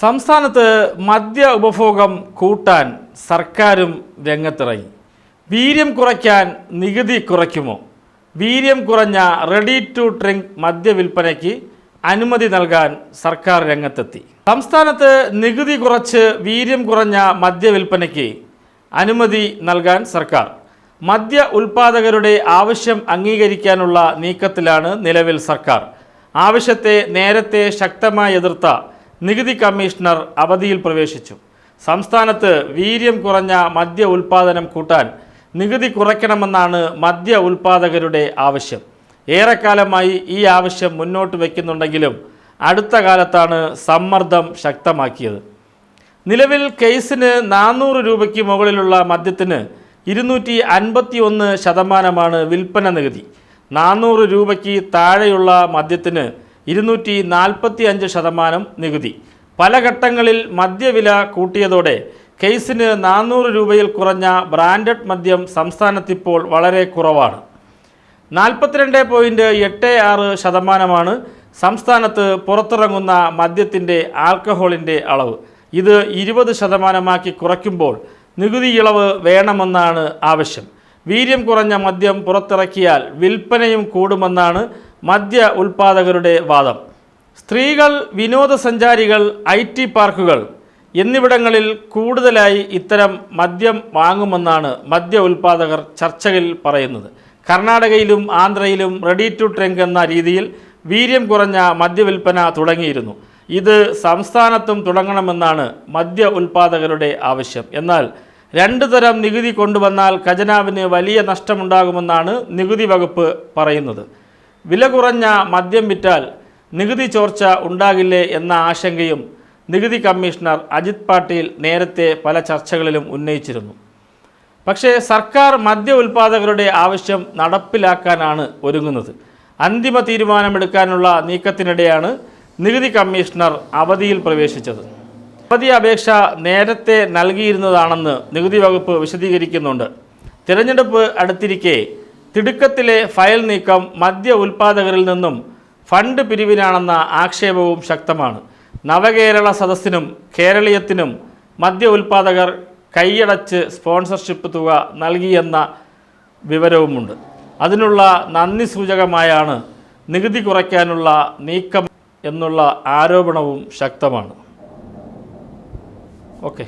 സംസ്ഥാനത്ത് മദ്യ ഉപഭോഗം കൂട്ടാൻ സർക്കാരും രംഗത്തിറങ്ങി. വീര്യം കുറയ്ക്കാൻ നികുതി കുറയ്ക്കുമോ? വീര്യം കുറഞ്ഞ റെഡി ടു ഡ്രിങ്ക് മദ്യവിൽപ്പനയ്ക്ക് അനുമതി നൽകാൻ സർക്കാർ രംഗത്തെത്തി. സംസ്ഥാനത്ത് നികുതി കുറച്ച് വീര്യം കുറഞ്ഞ മദ്യവിൽപ്പനയ്ക്ക് അനുമതി നൽകാൻ സർക്കാർ. മദ്യ ഉൽപാദകരുടെ ആവശ്യം അംഗീകരിക്കാനുള്ള നീക്കത്തിലാണ് നിലവിൽ സർക്കാർ. ആവശ്യത്തെ നേരത്തെ ശക്തമായി എതിർത്ത നികുതി കമ്മീഷണർ അവധിയിൽ പ്രവേശിച്ചു. സംസ്ഥാനത്ത് വീര്യം കുറഞ്ഞ മദ്യ ഉൽപാദനം കൂട്ടാൻ നികുതി കുറയ്ക്കണമെന്നാണ് മദ്യ ഉൽപാദകരുടെ ആവശ്യം. ഏറെക്കാലമായി ഈ ആവശ്യം മുന്നോട്ട് വയ്ക്കുന്നുണ്ടെങ്കിലും അടുത്ത കാലത്താണ് സമ്മർദ്ദം ശക്തമാക്കിയത്. നിലവിൽ കേസിന് നാനൂറ് രൂപയ്ക്ക് മുകളിലുള്ള മദ്യത്തിന് ഇരുന്നൂറ്റി അൻപത്തി ഒന്ന് ശതമാനമാണ് വിൽപ്പന നികുതി. നാനൂറ് രൂപയ്ക്ക് താഴെയുള്ള മദ്യത്തിന് ഇരുന്നൂറ്റി നാൽപ്പത്തി അഞ്ച് ശതമാനം നികുതി. പല ഘട്ടങ്ങളിൽ മദ്യവില കൂട്ടിയതോടെ കേസിന് നാനൂറ് രൂപയിൽ കുറഞ്ഞ ബ്രാൻഡഡ് മദ്യം സംസ്ഥാനത്തിപ്പോൾ വളരെ കുറവാണ്. നാൽപ്പത്തിരണ്ട് പോയിന്റ് എട്ട് ആറ് ശതമാനമാണ് സംസ്ഥാനത്ത് പുറത്തിറങ്ങുന്ന മദ്യത്തിന്റെ ആൽക്കഹോളിന്റെ അളവ്. ഇത് ഇരുപത് ശതമാനമാക്കി കുറയ്ക്കുമ്പോൾ നികുതി ഇളവ് വേണമെന്നാണ് ആവശ്യം. വീര്യം കുറഞ്ഞ മദ്യം പുറത്തിറക്കിയാൽ വിൽപ്പനയും കൂടുമെന്നാണ് മദ്യ ഉൽപാദകരുടെ വാദം. സ്ത്രീകൾ വിനോദസഞ്ചാരികൾ ഐ ടി പാർക്കുകൾ എന്നിവിടങ്ങളിൽ കൂടുതലായി ഇത്തരം മദ്യം വാങ്ങുമെന്നാണ് മദ്യ ഉൽപാദകർ ചർച്ചകളിൽ പറയുന്നത്. കർണാടകയിലും ആന്ധ്രയിലും റെഡി ടു ഡ്രിങ്ക് എന്ന രീതിയിൽ വീര്യം കുറഞ്ഞ മദ്യവിൽപ്പന തുടങ്ങിയിരുന്നു. ഇത് സംസ്ഥാനത്തും തുടങ്ങണമെന്നാണ് മദ്യ ഉൽപാദകരുടെ ആവശ്യം. എന്നാൽ രണ്ടു തരം നികുതി കൊണ്ടുവന്നാൽ ഖജനാവിന് വലിയ നഷ്ടമുണ്ടാകുമെന്നാണ് നികുതി വകുപ്പ് പറയുന്നത്. വില കുറഞ്ഞ മദ്യം വിറ്റാൽ നികുതി ചോർച്ച ഉണ്ടാകില്ലേ എന്ന ആശങ്കയും നികുതി കമ്മീഷണർ അജിത് പാട്ടീൽ നേരത്തെ പല ചർച്ചകളിലും ഉന്നയിച്ചിരുന്നു. പക്ഷേ സർക്കാർ മദ്യ ഉൽപ്പാദകരുടെ ആവശ്യം നടപ്പിലാക്കാനാണ് ഒരുങ്ങുന്നത്. അന്തിമ തീരുമാനമെടുക്കാനുള്ള നീക്കത്തിനിടെയാണ് നികുതി കമ്മീഷണർ അവധിയിൽ പ്രവേശിച്ചത്. അവധി അപേക്ഷ നേരത്തെ നൽകിയിരുന്നതാണെന്ന് നികുതി വകുപ്പ് വിശദീകരിക്കുന്നുണ്ട്. തിരഞ്ഞെടുപ്പ് അടുത്തിരിക്കെ തിടുക്കത്തിലെ ഫയൽ നീക്കം മദ്യ ഉൽപ്പാദകരിൽ നിന്നും ഫണ്ട് പിരിവിനാണെന്ന ആക്ഷേപവും ശക്തമാണ്. നവകേരള സദസ്സിനും കേരളീയത്തിനും മദ്യ ഉൽപ്പാദകർ കൈയടച്ച് സ്പോൺസർഷിപ്പ് തുക നൽകിയെന്ന വിവരവുമുണ്ട്. അതിനുള്ള നന്ദി സൂചകമായാണ് നികുതി കുറയ്ക്കാനുള്ള നീക്കം എന്നുള്ള ആരോപണവും ശക്തമാണ്. ഓക്കെ.